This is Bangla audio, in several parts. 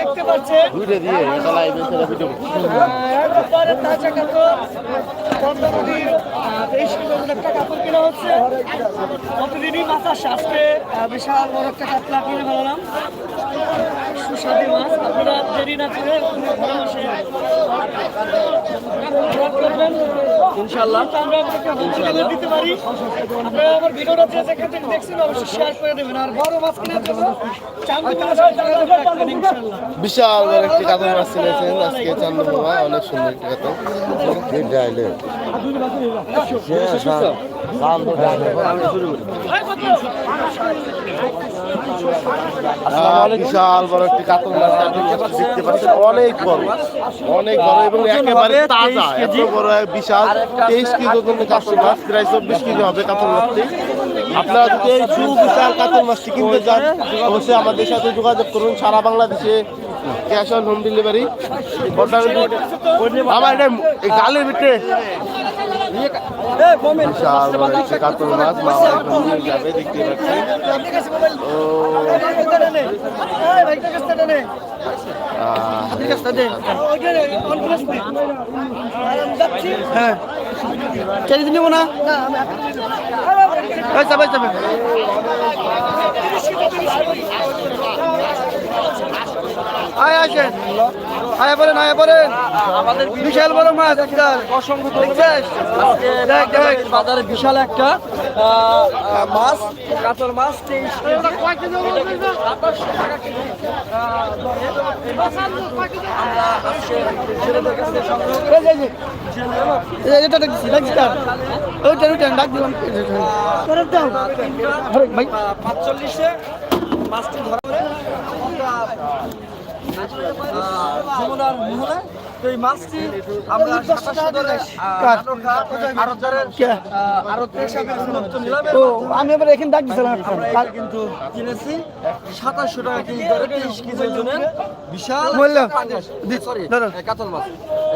দেখতে পাচ্ছেন দুইটা দিয়ে ভিডিও একবারে তাজা কাপড় তেইশ কেনা হচ্ছে। প্রতিদিনই মাছ আসে বিশাল বড় একটা কাপড় কিনে ফেলাম সুস্বাদু মাছ আপনারা দেরি না করে ইনশাল্লাহ আমরা আপনাকে দিতে পারি। আপনারা আমার ভিডিওটা যে যেখান থেকে দেখছেন অবশ্যই শেয়ার করে দেবেন। আর বড় মাছ কেনার জন্য চাঁদপুর থেকে যোগাযোগ রাখবেন ইনশাল্লাহ বিশাল একটি কাতল মাছ আজকে চান্দু অনেক সুন্দর একটি কাতল। বিশাল বড় একটি কাতল দেখতে পাচ্ছেন অনেক বড় অনেক বড় এবং একেবারে তাজা এত বড় বিশাল তেইশ কেজি ওজনের কাতল মাছ প্রায় চব্বিশ কেজি হবে কাতল মাছটি আপনারা যদি এই সুবিশাল কাতল মাছটি কিনতে যান অবশ্যই আমাদের সাথে যোগাযোগ করুন সারা বাংলাদেশে ক্যাশ অন হোম ডেলিভারি। আমার এটা গালের ভিতরে কাতল মাছ মামা যাবে দেখতে পাচ্ছেন হ্যাঁ কেজি নিব না আয় আসেন। আয় আমাদের বিশাল বড় মাছ একটা অসংখ্য দেখছিস দেখ দেখ। বাজারে বিশাল একটা মাছ কাতল মাছ এটা দেখছি দেখছি ওইটা ওইটা ডাক। দিলাম। করে দাও। আরে ভাই। পাঁচচল্লিশে মাছটি ধরা যমুনার মোহনে তো এই মাছটি আমরা ও আমি এবার এখানে ডাক কিন্তু কিনেছি। সাতাশশো টাকা কেজি ধরে তেইশ কেজি ওজনের বিশাল সরি কাতল মাছ।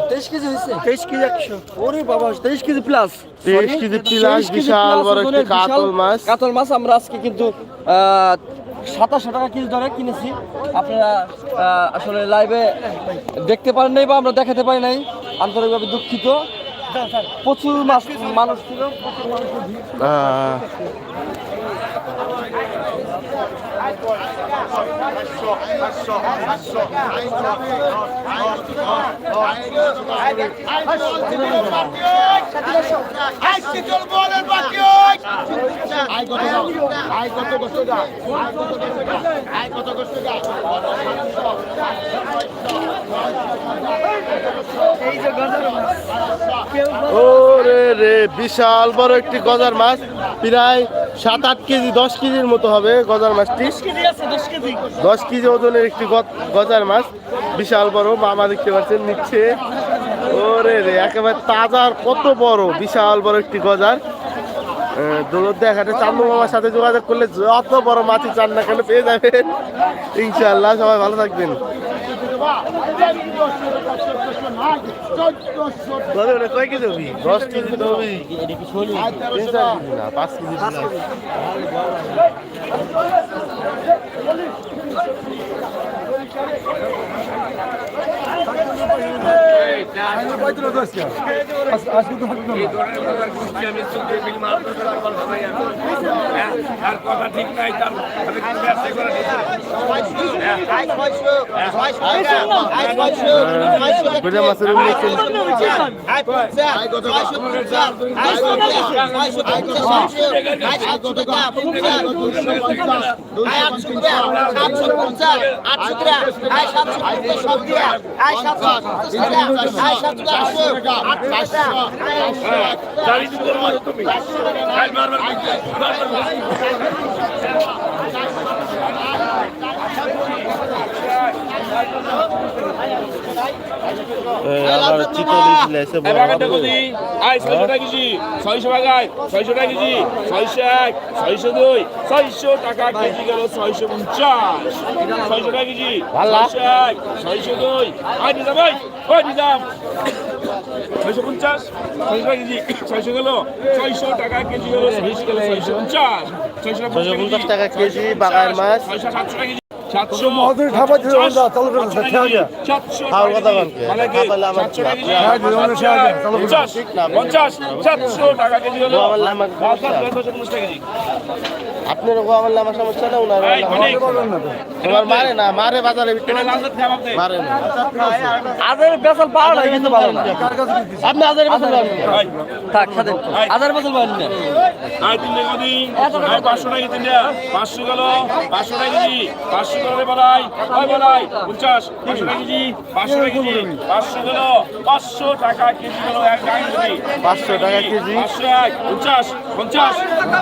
তেইশ কেজি হয়েছে? তেইশ কেজি একশো। ওরে বাবা তেইশ কেজি প্লাস 23 কেজি plus বিশাল বড় কাতল মাছ। কাতল মাছ আমরা আজকে কিন্তু সাতাশশো টাকা কেজি দরে কিনেছি। আপনারা আসলে লাইভে দেখতে পারেন নাই বা আমরা দেখাতে পারি নাই আন্তরিকভাবে দুঃখিত। প্রচুর মাছ মানুষ ছিল প্রচুর রে বিশাল বড় একটি গজার মাছ। প্রায় সাত আট কেজি দশ কেজির মতো হবে। গজার মাছটি দশ কেজি ওজনের একটি গজার মাছ। বিশাল বড় মামা দেখতে পাচ্ছেন নিচ্ছে। ওরে রে একেবারে তাজার কত বড় বিশাল বড় একটি গজার। চান্দু মামার সাথে যোগাযোগ করলে যত বড় মাছই চান না কেন পেয়ে যাবেন। ইনশাল্লাহ সবাই ভালো থাকবেন। কয় কেজি হবি দশ কেজি তো হবি তিন চার কেজি না পাঁচ কেজি দিলাম। আর কথা ঠিক নাই তার কি ব্যবসা করে বুঝে মাছের উল্লেখ গাড়ি দিতে পারো তুমি আবার চিতল দিয়েছিল এসে বড় আই ছয়শো টাকা কেজি ছয়শো বাগায় ছয়শো টাকা কেজি টাকা কেজি গেল ছয়শো পঞ্চাশ। ছয়শো টাকা কেজি আই ভাই ওই টাকা কেজি গেল টাকা কেজি গেল গেল টাকা কেজি বাগার মাছ। টাকা কেজি। মানে। হ্যাঁ, মানে পঞ্চাশ সাতশো টাকা কেজি হলো আপনার আমার আমার সমস্যা না ওনার তোমার মারে না মারে বাজারে মারে না। আদের বেসাল পাওয়া নাই কিন্তু ভালো না আপনি হাজারে বছর এই, থাক সাথে আদের বেসাল পাওয়া না আয় তিনটে কদি আয় পাঁচশো টাকা তিনটা। পাঁচশো গেল পাঁচশো টাকা কেজি। পাঁচশো গেল রে বলাই। ওই বলাই। পঞ্চাশ পাঁচশো টাকা কেজি পাঁচশো টাকা কেজি। পাঁচশো গেল পাঁচশো টাকা কেজি গেল এক গাড়ি কেজি পাঁচশো টাকা কেজি। পাঁচশো এক। পঞ্চাশ। পঞ্চাশ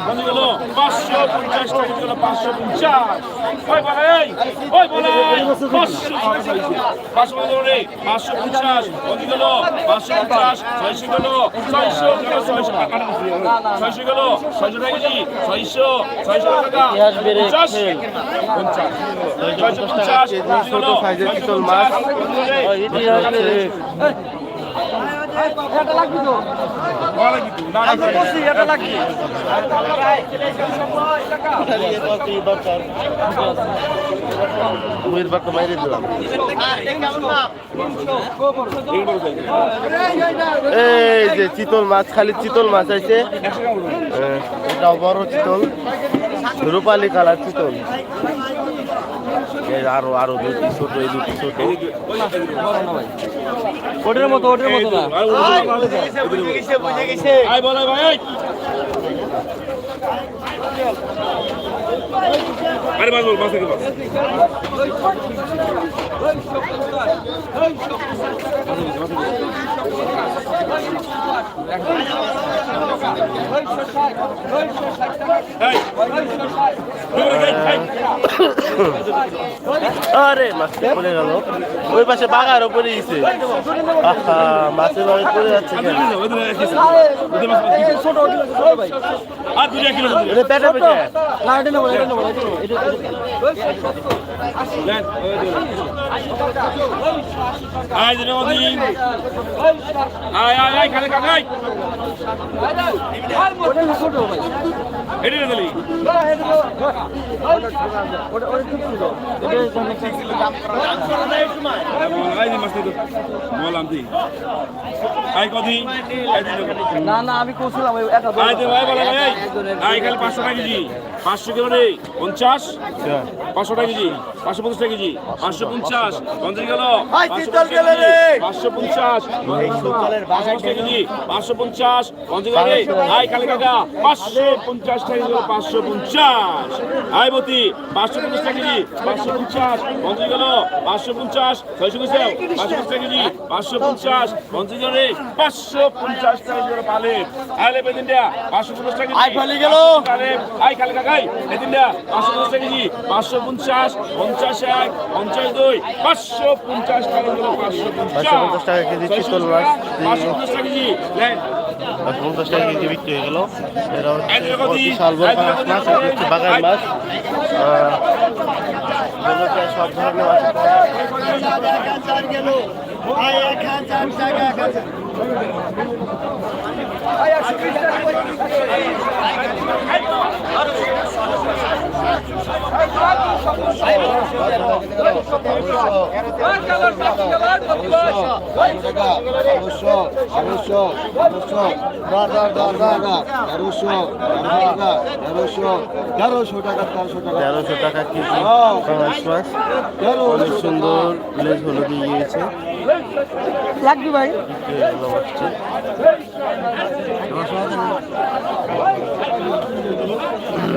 কত গেল পাঁচশো পঞ্চাশ টাকা গেল পাঁচশো পঞ্চাশ ওই বলাই ওই বলাই পাঁচশো রে পাঁচশো পঞ্চাশ কত গেল পাঁচশো পঞ্চাশ ছয়শো গেল ছয়শো গেল ছয়শো টাকা ছয়শো গেল ছয়শো টাকা কেজি ছয়শো ছয়শো টাকা পঞ্চাশ পঞ্চাশ ছয়শো পঞ্চাশ ছোট সাইজের চিতল মাছ এটা লাগবে তো আচ্ছা বলছি এটা লাগবে মুয়ের দিলাম এই যে চিতল মাছ, খালি চিতল মাছ আছে। এটাও বড় চিতল। রূপালি কালার চিতল। আরও আরও দুটি ছোট এই দুটি ছোট। ওটার মতো ওটার মতো না? আয় বলে ভাই আরে বাস বল বাস থেকে বাস। আরে মাছটা পড়ে গেল। ওই পাশে বাগার উপরে গেছে। মাছের বাড়ি পড়ে যাচ্ছে আয় আয় আয় খালে খালে না না আমি কৌশলাম ভাই খালি পাঁচশো টাকা কেজি। পাঁচশো কিলো রে পঞ্চাশ? পাঁচশো টাকা কেজি পাঁচশো পঞ্চাশ টাকা কেজি। পাঁচশো পঞ্চাশ পঞ্চাশ গেল। পাঁচশো পঞ্চাশ পাঁচশো পঞ্চাশ। টাকা কেজি পাঁচশো পঞ্চাশ পঞ্চাশ গেল আয় কালী কাকা পাঁচশো পঞ্চাশ টাকা গেল পাঁচশো পঞ্চাশ। আয় মতি পাঁচশো পঞ্চাশ টাকা কেজি পাঁচশো পঞ্চাশ। পঞ্চাশ গেল পাঁচশো পঞ্চাশ। ছয়শো কেজি পাঁচশো পঞ্চাশ কেজি পাঁচশো পঞ্চাশ। পঞ্চাশ গেল রে পাঁচশো পঞ্চাশ টাকা গেল পালে আয় বেদিন দেয়া পাঁচশো পঞ্চাশ টাকা আয় পালে গেল। আয় কালী কাকাই এদিন দেয়া পাঁচশো পঞ্চাশ কেজি পাঁচশো পঞ্চাশ পঞ্চাশ এক পঞ্চাশ দুই পাঁচশো পঞ্চাশ টাকা পাঁচশো পঞ্চাশ টাকা কেজি চিতল মাছ পাঁচশো পঞ্চাশ টাকা কেজি পঞ্চাশ টাকা কেজি বিক্রি হয়ে গেল এরা হচ্ছে বিশাল বড় মাছ এটা হচ্ছে বাগান মাছ সব ধরনের মাছ টাকা তেরোশো টাকা তেরোশো টাকা কেজি অনেক সুন্দর লেজ হলুদ গিয়েছে। লাগবে ভাই।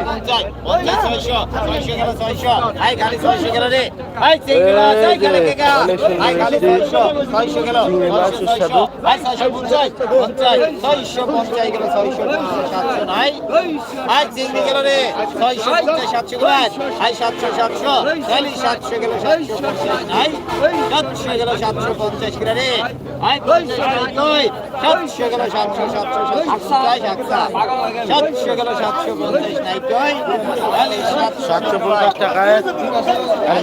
পঞ্চাশ পঞ্চাশ ছয়শো ছয়শো গেল ছয়শো সাতশো। গেল সাতশো পঞ্চাশ। গেল রে। আই পঞ্চাশ সাতশো গেল সাতশো সাতশো সাতশো সাতশো গেল সাতশো পঞ্চাশ নাই তাহলে সাতশো পঞ্চাশ টাকায় আরে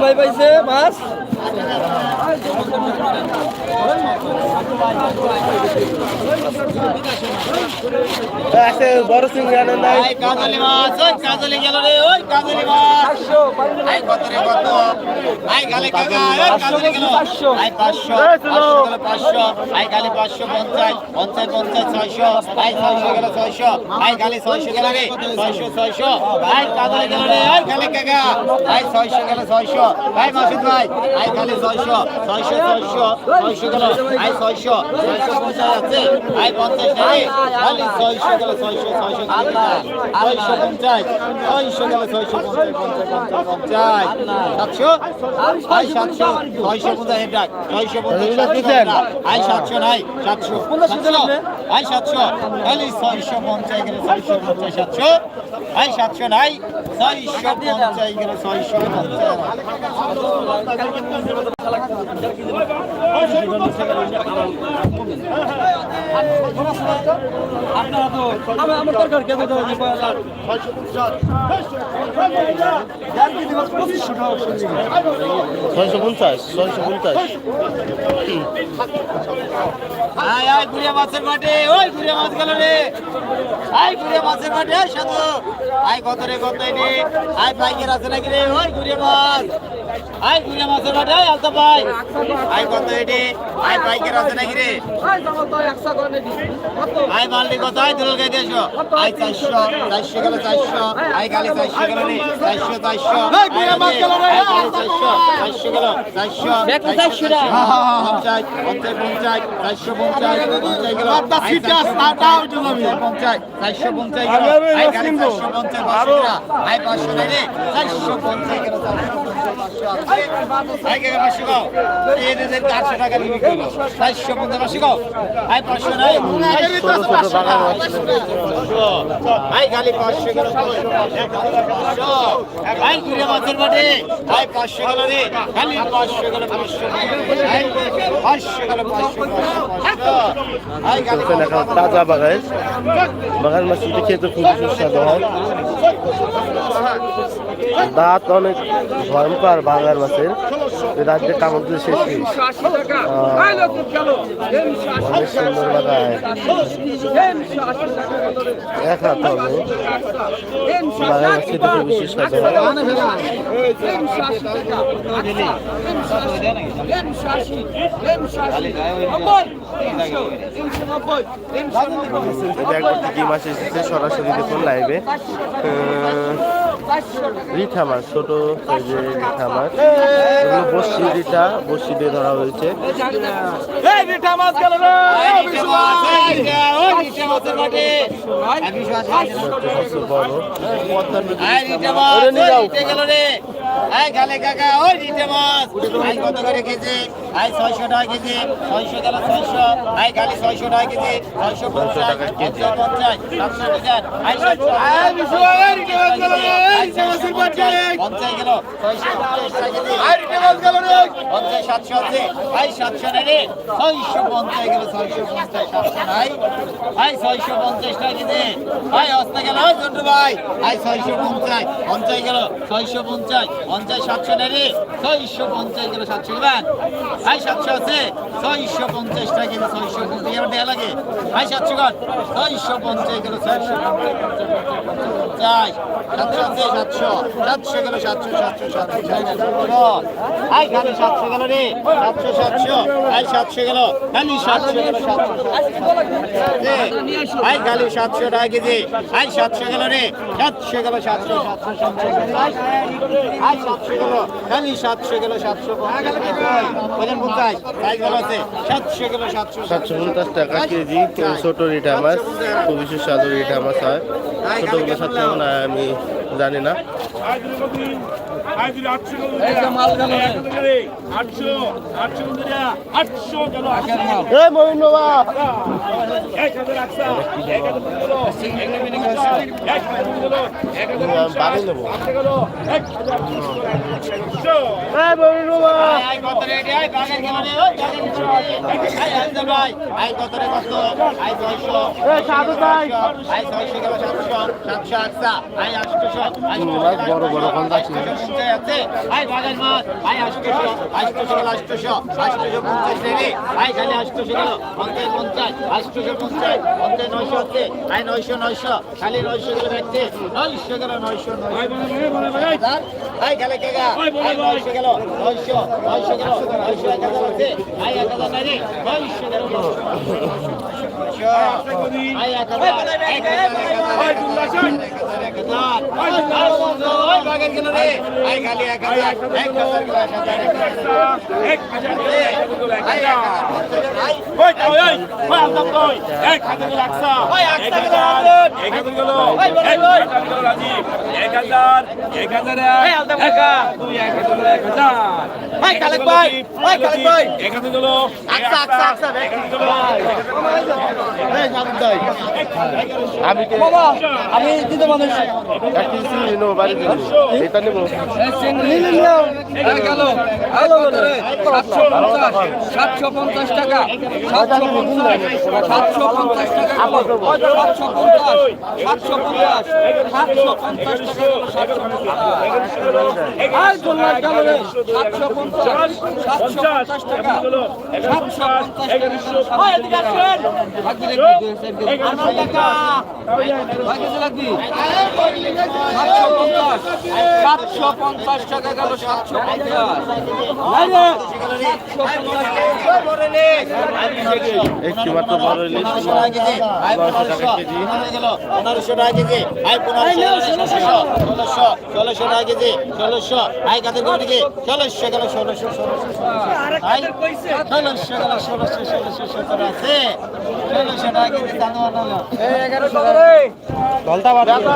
ভাই পাইছে আছে বড় আনেন নাই আই কাজলি মাছ ওই কাজলি গেল রে ওই কাজলি মাছ। আই কত রে কত? আই গালে কাকা ওই কাজলি গেল। আই 500 500 500 আই গালে 550 50 50 600 আই 600 গেল 600 আই গালে 600 গেল রে 600 600 আই কাজলি গেল রে ওই গালে কাকা আই 600 গেল 600 আই মাসুদ ভাই আই গালে 600 600 600 600 গেল আই 600 650 আছে আই 50 রে, খালি 600 গেল 600 600 গেল ছয়শো পঞ্চাশ, ছয়শো গেল ছয়শো পঞ্চাশ পঞ্চাশ পঞ্চাশ, সাতশো আই সাতশো, ছয়শো পঞ্চাশ ডাক ছয়শো পঞ্চাশ আই সাতশো নাই, সাতশো আই সাতশো, খালি ছয়শো পঞ্চাশ গেল ছয়শো পঞ্চাশ, সাতশো আই সাতশো নাই, ছয়শো পঞ্চাশ গেল ছয়শো পঞ্চাশ। আপনারা তো আমার দরকার কেন ছয়শো পঞ্চাশ ছয়শো পঞ্চাশ আয় আয় গুড়িয়া মাছের মাঠে ওই গুড়িয়া মাছ গেল রে আয় গুড়িয়া মাছের মাঠে সাধু আয় কত আয় গুড়িয়া মাছের মাঠে আয় আলতা ভাই। আয় কত রে আয় পাইকের আছে নাকি রে? আয় মালটি কত? আয় দুল গাই দেশো আয় চারশো চারশো গেল চারশো। আয় গালি চারশো গেল রে। চারশো চারশো। চারশো চারশো গেল চারশো। চারশো পঞ্চাশ পঞ্চাশ চারশো পঞ্চাশ পঞ্চাশ গেল। পঞ্চাশ চারশো পঞ্চাশ গেল। আয় গালি চারশো পঞ্চাশ পাঁচশো আয় পাঁচশো রে। চারশো পঞ্চাশ গেল চারশো পঞ্চাশ পাঁচশো তাজা বাগান। বাগান কিন্তু খেতে খুবই সুস্বাদু হয়। দাঁত অনেক ভয়ঙ্কর বাগান মাছের। দাঁত দিয়ে কামড় দিয়ে শেষ অনেক সুন্দর এক হাত হবে। বাগান মাছ খেতে খুবই সুস্বাদু এটা একবার কি মাছ এসেছে সরাসরি দেখুন লাইভে রিঠা মাছ ছোট সাইজের রিঠা মাছ এগুলো বসি রিঠা বসি দিয়ে ধরা হয়েছে। বড়। আই ছয়শো টাকা কেজি ছয়শো গেল ছয়শো। আই গালি ছয়শো টাকা কেজি ছয়শো পঞ্চাশ টাকা কেজি। পঞ্চাশ সাতশো টাকা আই সাতশো ছয়শো পঞ্চাশ পঞ্চাশ গেল ছয়শো পঞ্চাশ সাতশো আছে। আই সাতশো রে ছয়শো পঞ্চাশ গেল ছয়শো পঞ্চাশ সাতশো নাই আই ছয়শো পঞ্চাশ টাকা কেজি। আই হস্তে গেল ওই ভাই। আই ছয়শো পঞ্চাশ পঞ্চাশ গেল ছয়শো পঞ্চাশ পঞ্চাশ সাতশো রে ছয়শো পঞ্চাশ গেল সাতশো গেলেন আই সাতশো আছে। ছয়শো পঞ্চাশ টাকা কেজি, ছয়শো পঞ্চাশ। এবার দেয়া লাগে। আই সাতশো গন ছয়শো পঞ্চাশ গেল ছয়শো পঞ্চাশ। সাতশো সাতশো। সাতশো গেল সাতশো সাতশো সাতশো সাতশো। খালি সাতশো গেল রে। সাতশো সাতশো। আই সাতশো গেল খালি সাতশো গেল সাতশো আই খালি সাতশো টাকা কেজি। আই সাতশো গেল রে। সাতশো গেল সাতশো সাতশো সাতশো। আই সাতশো গেল খালি সাতশো গেল সাতশো সাতশো ছোট আমি জানি না। আটশো আটশো আটশো আই কত আই বাগের কেমন ওই বাগের আই আনতে ভাই আই কত রে কত আই 200 এ সাধু ভাই আই 600 গেল 700 700 আটটা আই 800 আই মাছ বড় বড় কন্যা ছিল আছে আই বাগের মাছ আই 800 800 গেল 800 800 পঞ্চাশ রেডি আই খালি 800 গেল পঞ্চাশ পঞ্চাশ 800 পঞ্চাশ পঞ্চাশ 900 আছে আই 900 900 খালি 900 গেল দেখতে 900 গেল 900 900 আই গেলে কেগা আই 900 গেল 900 900 গেল 900 এক হাজার আছে আই এক হাজার নাই রে 900 গেল 900 আই এক হাজার এক হাজার এক হাজার এক হাজার ওই বাগের গেল রে আই খালি এক হাজার এক হাজার গেল এক হাজার এক হাজার এক হাজার আই আই ওই তো ওই ওই আলতাম কই এক হাজার গেল একশো ওই এক একশো গেল হাজার আলতাম। এক হাজার গেল ওই বলো, এক ওই। হাজার গেল রাজীব এক হাজার এক হাজার এক ওই আলতাম এক কাকা। দুই এক হাজার গেল এক হাজার ওই খালেক ভাই, ওই খালেক ভাই। এক হাজার গেল আকসা, আকসা, আকসা, এক হাজার গেল এই সাধু ভাই আমি আমি দিতে মানুষ সাতশো পঞ্চাশ টাকা সাতশো পঞ্চাশ সাতশো পঞ্চাশ টাকা সাতশো পঞ্চাশ সাতশো পঞ্চাশ সাতশো পঞ্চাশ সাতশো পঞ্চাশ সাতশো পঞ্চাশ টাকা সাতশো পঞ্চাশ টাকা লাগবি সাতশো পঞ্চাশ টাকা গেল সাতশো পঞ্চাশ মাত্র বড় ইলিশ নশো টাকা কেজি পনেরোশো টাকা কেজি আই পনেরোশো ষোলোশো ষোলোশো টাকা কেজি ষোলোশো আই কাদের কোন দিকে ষোলোশো গেল ষোলোশো ষোলোশো ষোলোশো গেল ষোলোশো ষোলোশো সতেরো আছে ষোলোশো টাকা কেজি দাম এগারোশো করে দে না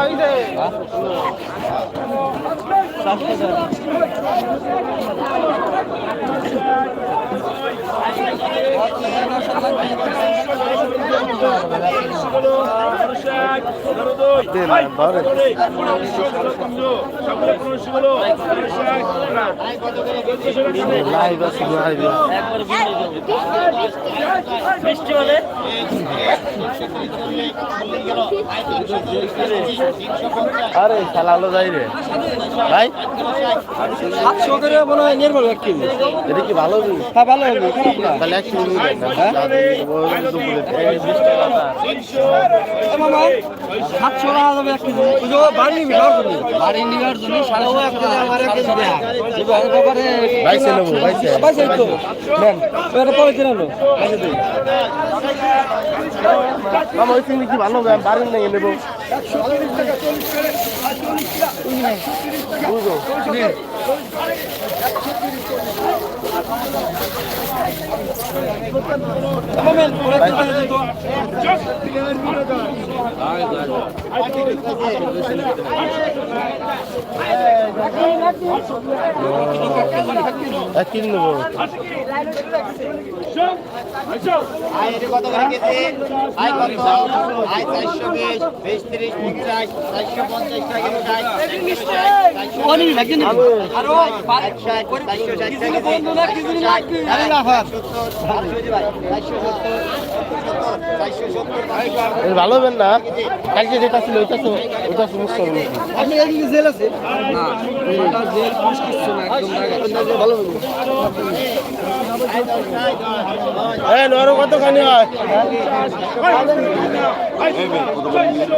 আরে খেলা হলো যাই রে। ভাই? সাতশো করে মনে হয় নির্ভর একটি এটা কি ভালো হ্যাঁ ভালো হবে। তাহলে এক কিলো দেন না দুপুরে এ মামা সাতশো টাকা। যাবে এক কেজি বাড়ি নিবি জন্য বাড়ি নিবার জন্য সাড়ে এক কেজি আমার এক কেজি দেয়া নেব। বাইসে পাইছে তো নেন এটা পরে কিনে নো পাইছে তুই ওই চিংড়ি কি ভালো বাড়ির নিয়ে নেব। বুঝো মোমেন পরে কিনে তো এক কিলো নেব কত করে কেজি আই কত আই চারশো বিশ বিশ তিরিশ পঞ্চাশ চারশো পঞ্চাশ টাকা ষাট অনেক লাগে এর ভালো হবেন না। কালকে যেটা ছিল ওইটা তো ওইটা সমস্যা হবে। আপনি এদিকে জেল আছে? না জেল পুশ কিছু না একদম ভালো হবে এই নরম কতখানি হয়?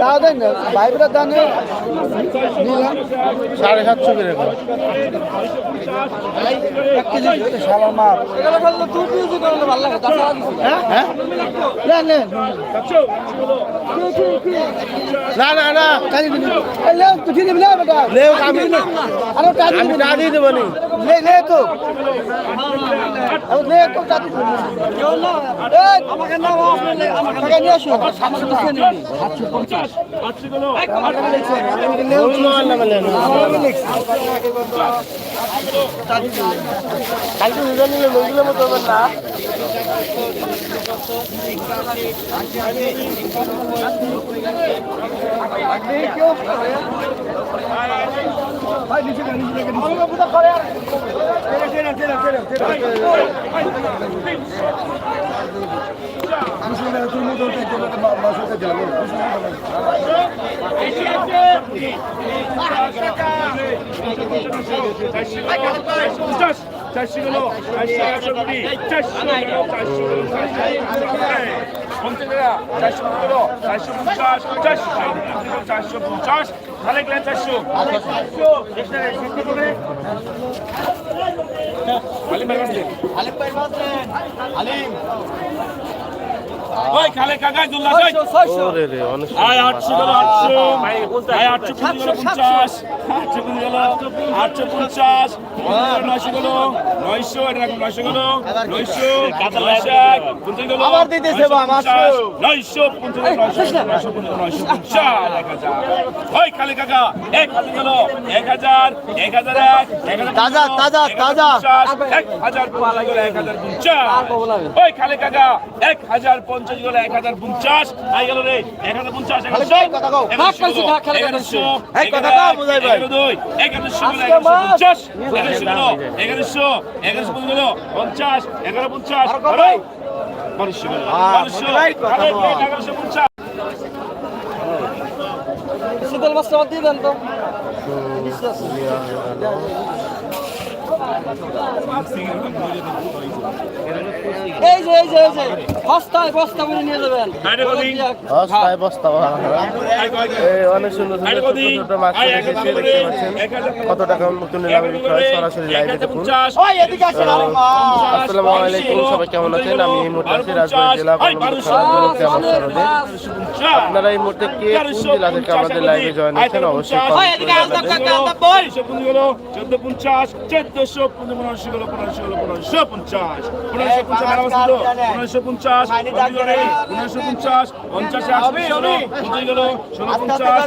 তাও দেন ভাইবেটার দানে সাড়ে সাতশো করে হ্যাঁ? না না। না কাজি দিবি। এই লে তুই দিবি না বেটা? লেও আমি না। দিয়ে দেবো নি লে লে তো আরে লে তো কাজি দিবি এই আমাকে নাও আপনি আমাকে নিয়ে আসো আমাকে তো চেনে নি 750 আমাকে লিখছে আমি লে অন্য আল্লাহ বলে না। আমাকে লিখছে কালকে চারশো গেল চারশো একশো কুড়ি চারশো গেল চারশো গেল পঞ্চাশ টাকা চারশো গেল চারশো পঞ্চাশ চারশো চারশো পঞ্চাশ তাহলে গেলেন চারশো আলিম ভাই বাঁচলেন আলিম ভাই বাঁচলেন আলিম। ওই খালে কাকাই দুল্লা যাই ওরে রে অনেক আয় আটশো গেল আটশো। আয় আটশো কুড়ি গেল পঞ্চাশ। আটশো কুড়ি গেল আটশো পঞ্চাশ। নয়শো গেল নয়শো এটা রাখুন নয়শো গেল নয়শো নয়শো এক পঞ্চাশ গেল আবার দিতেছে পঞ্চাশ নয়শো পঞ্চাশ এক হাজার। ওই খালি কাকা এক হাজার গেল এক হাজার এক হাজার এক এক হাজার তাজা, তাজা, তাজা। পঞ্চাশ, এক হাজার গেল এক হাজার পঞ্চাশ। ওই খালি কাকা এক হাজার পঞ্চাশ গেল এক হাজার পঞ্চাশ আই গেল রে এক হাজার পঞ্চাশ এগারোশো এগারোশো পঞ্চাশ এগারো পঞ্চাশ এগারোশো পঞ্চাশ শীতল মাছটা দিয়ে দেন তো এই যে এই যে এই যে বস্তায় বস্তা করে নিয়ে যাবেন। আরে কদি? বস্তায় বস্তা এই অনেক সুন্দর সুন্দর ছোট ছোট মাছ দেখতে পাচ্ছেন। কত টাকা নতুন নিলামে বিক্রি হয়? সরাসরি লাইভে দেখুন। ওই এদিকে আসেন আরে মা আসসালামু আলাইকুম সবাই কেমন আছেন? আমি এই মুহূর্তে আছি রাজবাড়ী জেলা কলমপুর থানা গ্রাম সরদে আপনারা এই মুহূর্তে কে কোন জেলা থেকে আমাদের লাইভে জয়েন অবশ্যই চোদ্দ পঞ্চাশ চোদ্দশো পনেরোশো পনেরোশো পনেরোশো পঞ্চাশ পনেরোশো পঞ্চাশ পনেরোশো পঞ্চাশ পনেরোশো পঞ্চাশ পঞ্চাশে আসবে ষোলো পঞ্চাশ গেল ষোলো পঞ্চাশ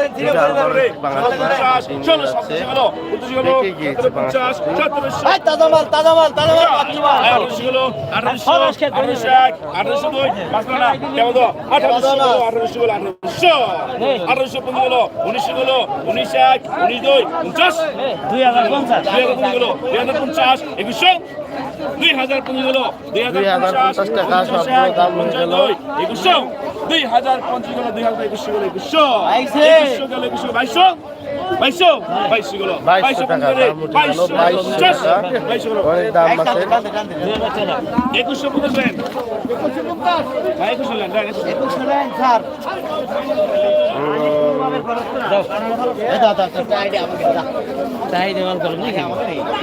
পঞ্চাশ ষোলো পঞ্চাশ গেল পঞ্চাশ গেল পঞ্চাশ সতেরোশো আঠারোশো গেল আঠারোশো আঠারোশো এক আঠারোশো দুই পাঁচ না কেমন আঠারোশো গেল আঠারোশো গেল আঠারোশো। আঠারোশো পনেরো গেল উনিশশো গেল উনিশ এক উনিশ দুই পঞ্চাশ। দুই হাজার পঞ্চাশ। দুই হাজার পনেরো গেল দুই হাজার পঞ্চাশ একুশশো দুই হাজার পনেরো গেল দুই হাজার 2050 টাকা সব দাম হয়ে গেল। একুশশো দুই হাজার পঞ্চাশ গেল দুই হাজার একুশশো গেল একুশশো। একুশশো গেল একুশশো বাইশশো। বাইশশো। বাইশশো গেল। বাইশশো টাকা বাইশশো বাইশশো। গেল অনেক দাম আছে। একুশশো পঞ্চাশ লেন হ্যাঁ একুশশো লেন স্যার।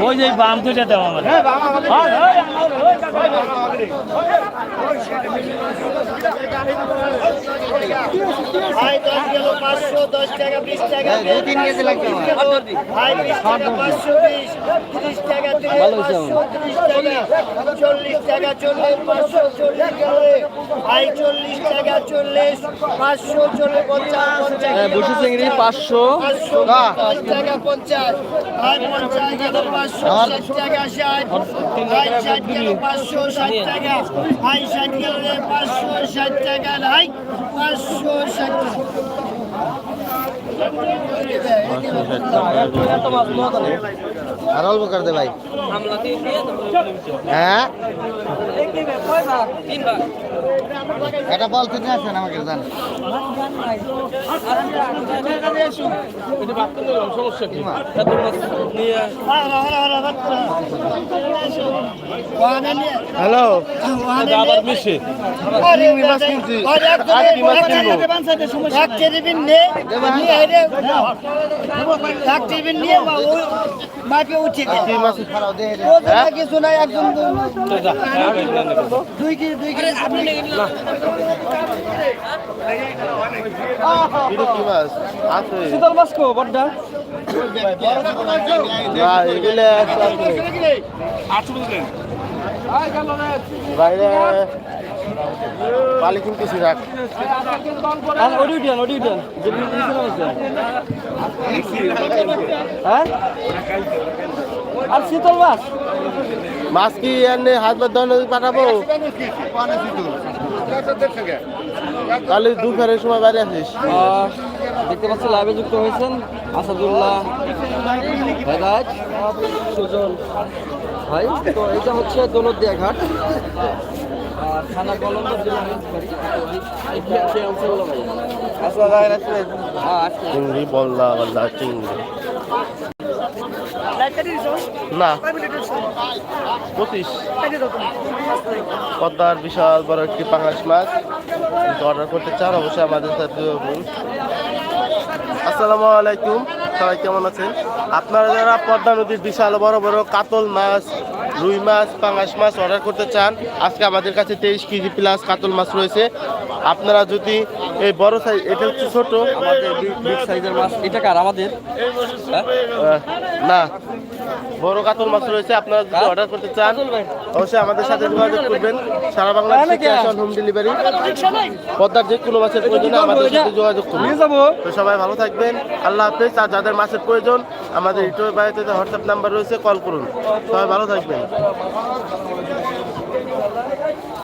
ওই যে বাম দুইটা দেওয়া আমার। ভাই দশ গেল পাঁচশো দশ টাকা বিশ টাকা তিন কেজি লাগবে ভাই টাকা পাঁচশো। বিশ ত্রিশ টাকা পাঁচশো ত্রিশ টাকা চল্লিশ টাকা চল্লিশ পাঁচশো চল্লিশ ভাই চল্লিশ টাকা চল্লিশ পাঁচশো চল্লিশ পঞ্চাশ পঞ্চাশ চিংড়ি পাঁচশো টাকা পঞ্চাশ ভাই পঞ্চাশ। টাকা পাঁচশো ষাট টাকা ষাট ষাট টাকা পাঁচশো ষাট টাকা। ভাই ষাট গেলে পাঁচশো ষাট টাকা ভাই পাঁচশো ষাট টাকা আর অল্প কর দে ভাই। হ্যাঁ? এটা বল তিনি আছেন আমাকে জান। হ্যালো। আবার মিশে। মাছ কিনছি। কি কি হ্যাঁ? কিছু নাই একজন দুই কেজি দুই কি শীতল মাছ কো বুঝলেন? বাইরে পালি কিনতেছি রাখ। আর ওডি উঠান ওডি হ্যাঁ? আর শীতল মাছ? মাছ কি এনে হাত বাদ দশ নদী পাঠাবো? তাহলে দুপুরের সময় বাইরে আসিস। আহ, দেখতে পাচ্ছি লাইভে যুক্ত হয়েছেন আসাদুল্লাহ সুজন ভাই। তো এটা হচ্ছে দৌলতদিয়া ঘাট। আর থানা কলম্বর জেলা ভাই। হ্যাঁ চিংড়ি বললা বললা চিংড়ি। না। পঁচিশ। পদ্মার বিশাল বড় একটি পাঙাশ মাছ। অর্ডার করতে চান অবশ্যই আমাদের সাথে আসসালামু আলাইকুম। সবাই কেমন আছেন? আপনারা যারা পদ্মা নদীর বিশাল বড় বড় কাতল মাছ রুই মাছ পাঙাশ মাছ অর্ডার করতে চান আজকে আমাদের কাছে তেইশ কেজি প্লাস কাতল মাছ রয়েছে। আপনারা যদি এই বড় সাইজ এটা হচ্ছে ছোট। আমাদের বিগ সাইজের মাছ। এটা কার? আমাদের? হ্যাঁ? না। বড় কাতল মাছ রয়েছে আপনারা যদি অর্ডার করতে চান অবশ্যই আমাদের সাথে যোগাযোগ করবেন। সারা বাংলাদেশে ক্যাশ অন হোম ডেলিভারি পদ্মার যে কোনো মাছের প্রয়োজনে আমাদের সাথে যোগাযোগ করুন। নিয়ে যাব। তো সবাই ভালো থাকবেন। আল্লাহ হাফেজ। আর যাদের মাছের প্রয়োজন আমাদের ইউটিউব বাড়িতে হোয়াটসঅ্যাপ নাম্বার রয়েছে কল করুন। সবাই ভালো থাকবেন।